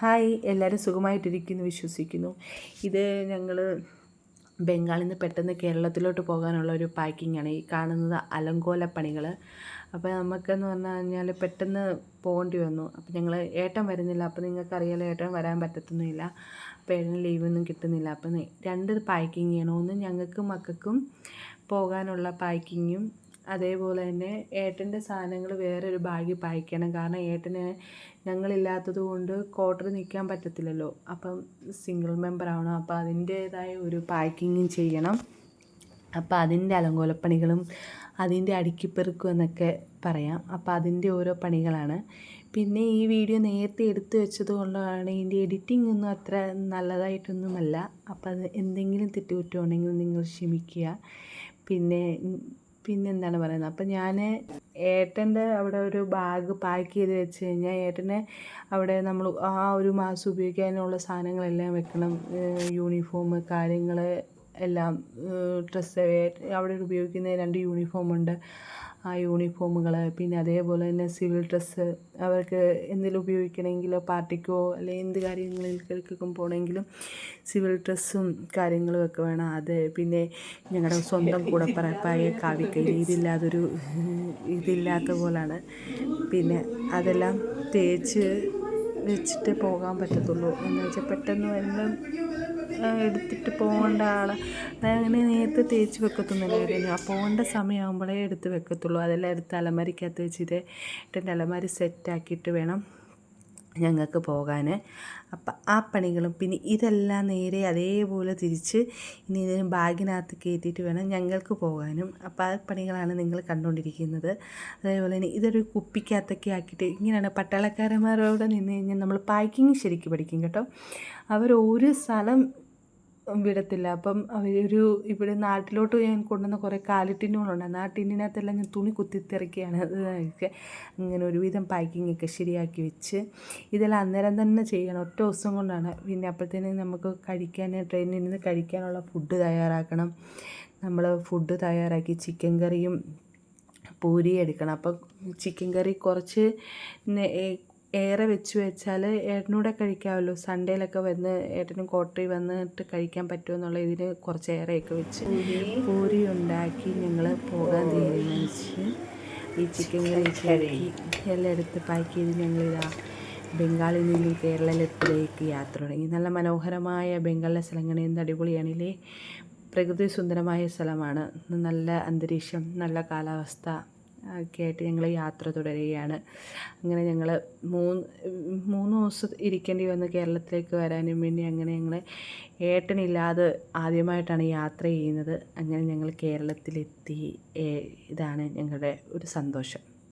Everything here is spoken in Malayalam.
ഹായ് എല്ലാവരും സുഖമായിട്ടിരിക്കുന്നു വിശ്വസിക്കുന്നു. ഇത് ഞങ്ങൾ ബംഗാളിൽ നിന്ന് പെട്ടെന്ന് കേരളത്തിലോട്ട് പോകാനുള്ള ഒരു പാക്കിംഗ് ആണ്. ഈ കാണുന്നത് അലങ്കോല പണികൾ അപ്പോൾ നമുക്കെന്ന് പറഞ്ഞു കഴിഞ്ഞാൽ പെട്ടെന്ന് പോകേണ്ടി വന്നു. അപ്പോൾ ഞങ്ങൾ ഏട്ടൻ വരുന്നില്ല. അപ്പോൾ നിങ്ങൾക്കറിയാലോ ഏട്ടൻ വരാൻ പറ്റത്തൊന്നുമില്ല. അപ്പോൾ ഏട്ടന് ലീവൊന്നും കിട്ടുന്നില്ല. അപ്പം രണ്ട് പാക്കിങ് ചെയ്യണമെന്ന് ഞങ്ങൾക്കും മക്കൾക്കും പോകാനുള്ള പാക്കിങ്ങും അതേപോലെ തന്നെ ഏട്ടന്റെ സാധനങ്ങൾ വേറൊരു ബാഗിൽ പായ്ക്കണം. കാരണം ഏട്ടന് ഞങ്ങളില്ലാത്തത് കൊണ്ട് ക്വാർട്ടറിൽ നിൽക്കാൻ പറ്റത്തില്ലല്ലോ. അപ്പം സിംഗിൾ മെമ്പർ ആവണം അപ്പോൾ അതിന്റേതായ ഒരു പാക്കിങ്ങും ചെയ്യണം. അപ്പം അതിന്റെ അലങ്കോലപ്പണികളും അതിന്റെ അടുക്കിപ്പെറുക്കും എന്നൊക്കെ പറയാം. അപ്പോൾ അതിന്റെ ഓരോ പണികളാണ്. പിന്നെ ഈ വീഡിയോ നേരത്തെ എടുത്തു വെച്ചത് കൊണ്ടാണ് ഇതിന്റെ എഡിറ്റിംഗ് ഒന്നും അത്ര നല്ലതായിട്ടൊന്നുമല്ല. അപ്പോൾ അത് എന്തെങ്കിലും തെറ്റുകുറ്റമുണ്ടെങ്കിൽ നിങ്ങൾ ക്ഷമിക്കുക. പിന്നെ പിന്നെന്താണ് പറയുന്നത്? അപ്പം ഞാൻ ഏട്ടന്റെ അവിടെ ഒരു ബാഗ് പാക്ക് ചെയ്ത് വെച്ച് കഴിഞ്ഞാൽ ഏട്ടനെ അവിടെ നമ്മൾ ആ ഒരു മാസം ഉപയോഗിക്കാനുള്ള സാധനങ്ങളെല്ലാം വെക്കണം. യൂണിഫോം കാര്യങ്ങൾ എല്ലാം ഡ്രസ്സ് അവിടെ ഉപയോഗിക്കുന്ന രണ്ട് യൂണിഫോമുണ്ട് ആ യൂണിഫോമുകൾ പിന്നെ അതേപോലെ തന്നെ സിവിൽ ഡ്രസ്സ് അവർക്ക് എന്തെങ്കിലും ഉപയോഗിക്കണമെങ്കിലോ പാർട്ടിക്കോ അല്ലെങ്കിൽ എന്ത് കാര്യങ്ങളിലേക്കൊക്കെ പോകണമെങ്കിലും സിവിൽ ഡ്രസ്സും കാര്യങ്ങളും ഒക്കെ വേണം. അത് പിന്നെ ഞങ്ങളുടെ സ്വന്തം കൂടപ്പറപ്പായ കാവിക്കൈ ഇതില്ലാതൊരു ഇതില്ലാത്ത പോലാണ്. പിന്നെ അതെല്ലാം തേച്ച് വെച്ചിട്ട് പോകാൻ പറ്റത്തുള്ളൂ. എന്ന് വെച്ചാൽ പെട്ടെന്ന് എല്ലാം എടുത്തിട്ട് പോകേണ്ട ആളെ. അങ്ങനെ നേരത്തെ തേച്ച് വെക്കത്തൊന്നുമില്ല ആ പോകേണ്ട സമയമാകുമ്പോഴേ എടുത്ത് വെക്കത്തുള്ളൂ. അതെല്ലാം എടുത്ത് അലമാരിക്കകത്ത് വെച്ചിട്ട് എന്റെ അലമാരി സെറ്റാക്കിയിട്ട് വേണം ഞങ്ങൾക്ക് പോകാൻ അപ്പം ആ പണികളും പിന്നെ ഇതെല്ലാം നേരെ അതേപോലെ തിരിച്ച് ഇനി ഇതിന് ബാഗിനകത്ത് കയറ്റിയിട്ട് വേണം ഞങ്ങൾക്ക് പോകാനും. അപ്പോൾ ആ പണികളാണ് നിങ്ങൾ കണ്ടുകൊണ്ടിരിക്കുന്നത്. അതേപോലെ തന്നെ ഇതൊരു കുപ്പിക്കകത്തൊക്കെ ആക്കിയിട്ട് ഇങ്ങനെയാണ് പട്ടാളക്കാരന്മാരോട് നിന്ന് കഴിഞ്ഞാൽ നമ്മൾ പാക്കിങ് ശരിക്കും പഠിക്കും കേട്ടോ. അവർ ഒരു സ്ഥലം വിടത്തില്ല. അപ്പം അവരൊരു ഇവിടെ നാട്ടിലോട്ട് ഞാൻ കൊണ്ടുവന്ന കുറേ കാലിട്ടിനുകളുണ്ടായിരുന്നു ആ ടിന്നിനകത്തെല്ലാം ഞാൻ തുണി കുത്തിത്തിറക്കിയാണ് അങ്ങനെ ഒരുവിധം പാക്കിങ്ങൊക്കെ ശരിയാക്കി വെച്ച് ഇതെല്ലാം അന്നേരം തന്നെ ചെയ്യണം. ഒറ്റ ദിവസം കൊണ്ടാണ്. പിന്നെ അപ്പോഴത്തേനും നമുക്ക് കഴിക്കാൻ ട്രെയിനിൽ നിന്ന് കഴിക്കാനുള്ള ഫുഡ് തയ്യാറാക്കണം. നമ്മൾ ഫുഡ് തയ്യാറാക്കി ചിക്കൻ കറിയും പൂരി എടുക്കണം. അപ്പം ചിക്കൻ കറി കുറച്ച് ഏറെ വെച്ച് വെച്ചാൽ ഏട്ടനൂടെ കഴിക്കാമല്ലോ സൺഡേയിലൊക്കെ വന്ന് ഏട്ടനും കോട്ടറി വന്നിട്ട് കഴിക്കാൻ പറ്റുമെന്നുള്ള ഇതിന് കുറച്ച് ഏറെയൊക്കെ വെച്ച് പൂരി ഉണ്ടാക്കി ഞങ്ങൾ പോകാൻ തീരുമാനിച്ച് ഈ ചിക്കൻ കറി എല്ലാം എടുത്ത് പാക്ക് ചെയ്ത് ഞങ്ങളിതാ ബംഗാളിൽ നിന്ന് കേരളത്തിലേക്ക് യാത്ര തുടങ്ങി. നല്ല മനോഹരമായ ബംഗാളിലെ സ്ഥലങ്ങളിൽ നിന്ന് അടിപൊളിയാണില്ലേ? പ്രകൃതി സുന്ദരമായ സ്ഥലമാണ്. നല്ല അന്തരീക്ഷം നല്ല കാലാവസ്ഥ ഒക്കെ ആയിട്ട് ഞങ്ങൾ യാത്ര തുടരുകയാണ്. അങ്ങനെ ഞങ്ങൾ മൂന്ന് മൂന്ന് ദിവസം ഇരിക്കേണ്ടി വന്ന് കേരളത്തിലേക്ക് വരാനും വേണ്ടി അങ്ങനെ ഞങ്ങൾ ഏട്ടനില്ലാതെ ആദ്യമായിട്ടാണ് യാത്ര ചെയ്യുന്നത്. അങ്ങനെ ഞങ്ങൾ കേരളത്തിലെത്തി. ഇതാണ് ഞങ്ങളുടെ ഒരു സന്തോഷം.